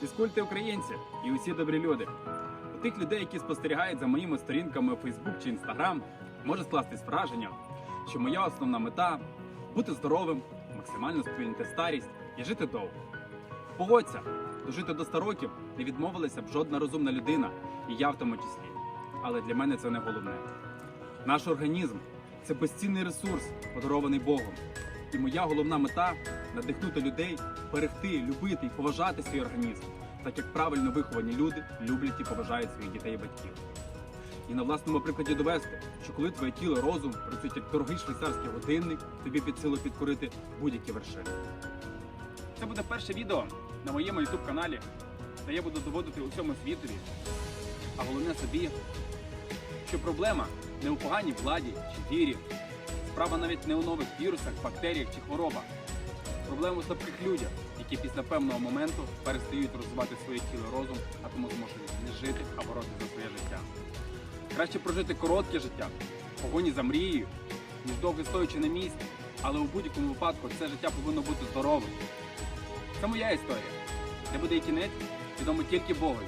Фізкульти українці і усі добрі люди. У тих людей, які спостерігають за моїми сторінками у Facebook чи Instagram, може скластись враження, що моя основна мета бути здоровим, максимально сповільнити старість і жити довго. Погодься, дожити до 100 років не відмовилася б жодна розумна людина, і я в тому числі. Але для мене це не головне. Наш організм це безцінний ресурс, подарований Богом. І моя головна мета надихнути людей, берегти, любити і поважати свій організм, так як правильно виховані люди люблять і поважають своїх дітей і батьків. І на власному прикладі довести, що коли твоє тіло розум працюють як дорогий швейцарський годинник, тобі під силу підкорити будь-які вершини. Це буде перше відео на моєму YouTube каналі, де я буду доводити усьому світові, а головне собі, що проблема не у поганій владі чи вірі, справа навіть не у нових вірусах, бактеріях чи хворобах. Проблема у слабких людях, які після певного моменту перестають розвивати своє тіло розум, а тому змушують не жити, а боротися за своє життя. Краще прожити коротке життя, погоні за мрією, ніж довго стоячи на місці, але у будь-якому випадку це життя повинно бути здоровим. Це моя історія. Де буде і кінець, відомо тільки Богові.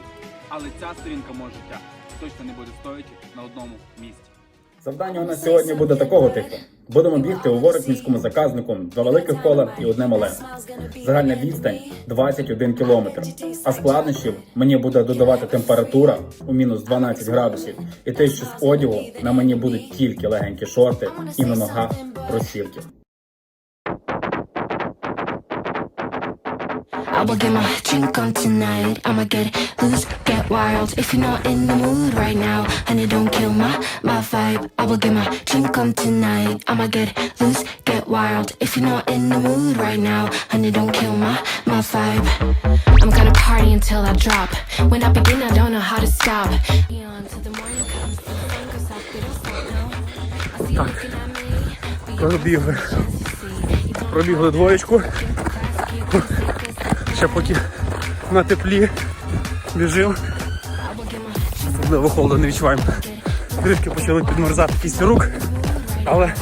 Але ця сторінка мого життя точно не буде стоячи на одному місці. Завдання у нас сьогодні буде такого типу. Будемо бігти у ворог міському заказнику, два великих кола і одне мале. Загальна відстань 21 кілометр. А складнощів мені буде додавати температура у мінус 12 градусів. І те, що з одягу на мені будуть тільки легенькі шорти і на ногах кросівки. I will get my drink on tonight. I'ma get loose, get wild. If you're not in the mood right now, honey, don't kill my my vibe. I will get my drink on tonight. I'ma get loose, get wild. If you're not in the mood right now, honey, don't kill my my vibe. I'm gonna party until I drop. When I begin, I don't know how to stop. On till the morning comes, till the sun goes up. We don't stop now. I see you looking at me. Пробігли. Пробігли двоєчку. Ще поки на теплі біжимо. Особливо холоду не відчуваємо. Трішки почали підмерзати кісті рук, але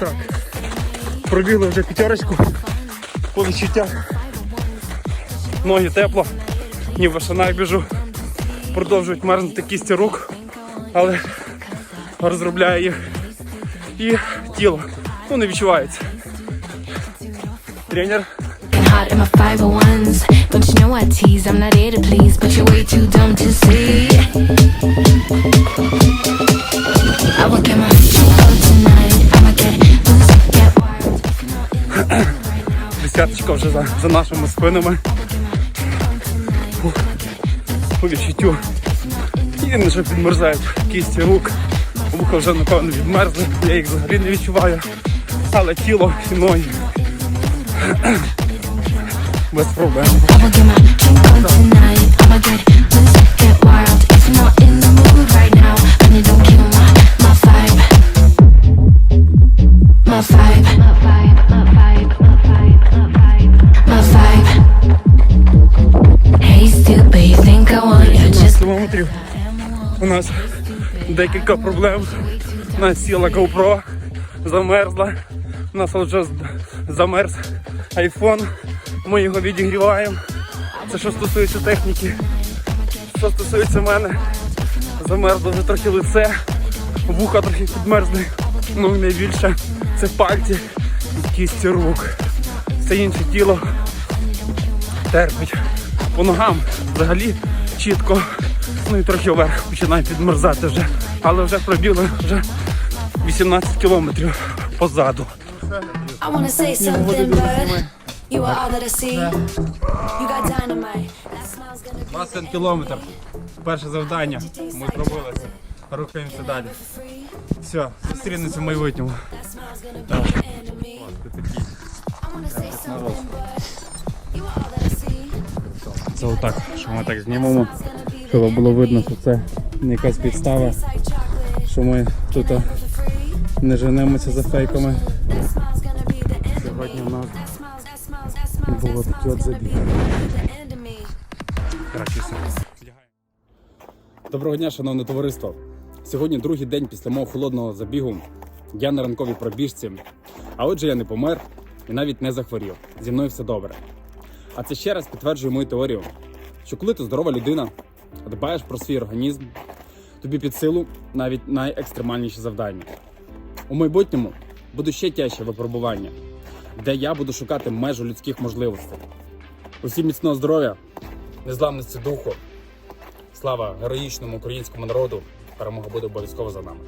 так. Пробігли вже п'ятерочку. По відчуттях. Ноги тепло, ніби шанай біжу. Продовжують мерзнути кісті рук, але розробляю їх. І тіло. Ну не відчувається. Тренер Getting hot in my 501s. Don't you know I tease? I'm not here to please, but you're way too dumb to see. I will get my drink on tonight. I'ma get loose, get wild. If you're not in the mood right now. десяточка вже за, за нашими спинами. По відчуттю. І вже підмерзають кісті рук. Вуха вже напевно відмерзли, я їх взагалі не відчуваю. Але тіло і ноги. Без проблем. Кілометрів. У нас декілька проблем. У нас сіла GoPro, замерзла. У нас вже замерз iPhone. Ми його відігріваємо. Це що стосується техніки. Що стосується мене, замерзло вже трохи лице, вуха трохи підмерзли. Ну найбільше це пальці і кісті рук. Все інше тіло терпить. По ногам взагалі чітко. Ну і трохи вверх починає підмерзати вже. Але вже пробігли вже 18 кілометрів позаду. I wanna say something, but you are all that I see. You got dynamite. That smile's gonna be 21 кілометр. Перше завдання. Ми пробилися. Рухаємося далі. Все, зустрінемося в майбутньому. that smile's gonna be the end. I wanna say something, but you are all that I see. Це отак, що ми так знімемо, щоб було видно, що це не якась підстава, що ми тут не женемося за фейками. Сьогодні у нас було такі от все. Доброго дня, шановне товариство. Сьогодні другий день після мого холодного забігу. Я на ранковій пробіжці. А отже, я не помер і навіть не захворів. Зі мною все добре. А це ще раз підтверджує мою теорію, що коли ти здорова людина, дбаєш про свій організм, тобі під силу навіть найекстремальніші завдання. У майбутньому буде ще тяжче випробування, де я буду шукати межу людських можливостей. Усім міцного здоров'я, незламності духу. Слава героїчному українському народу! Перемога буде обов'язково за нами.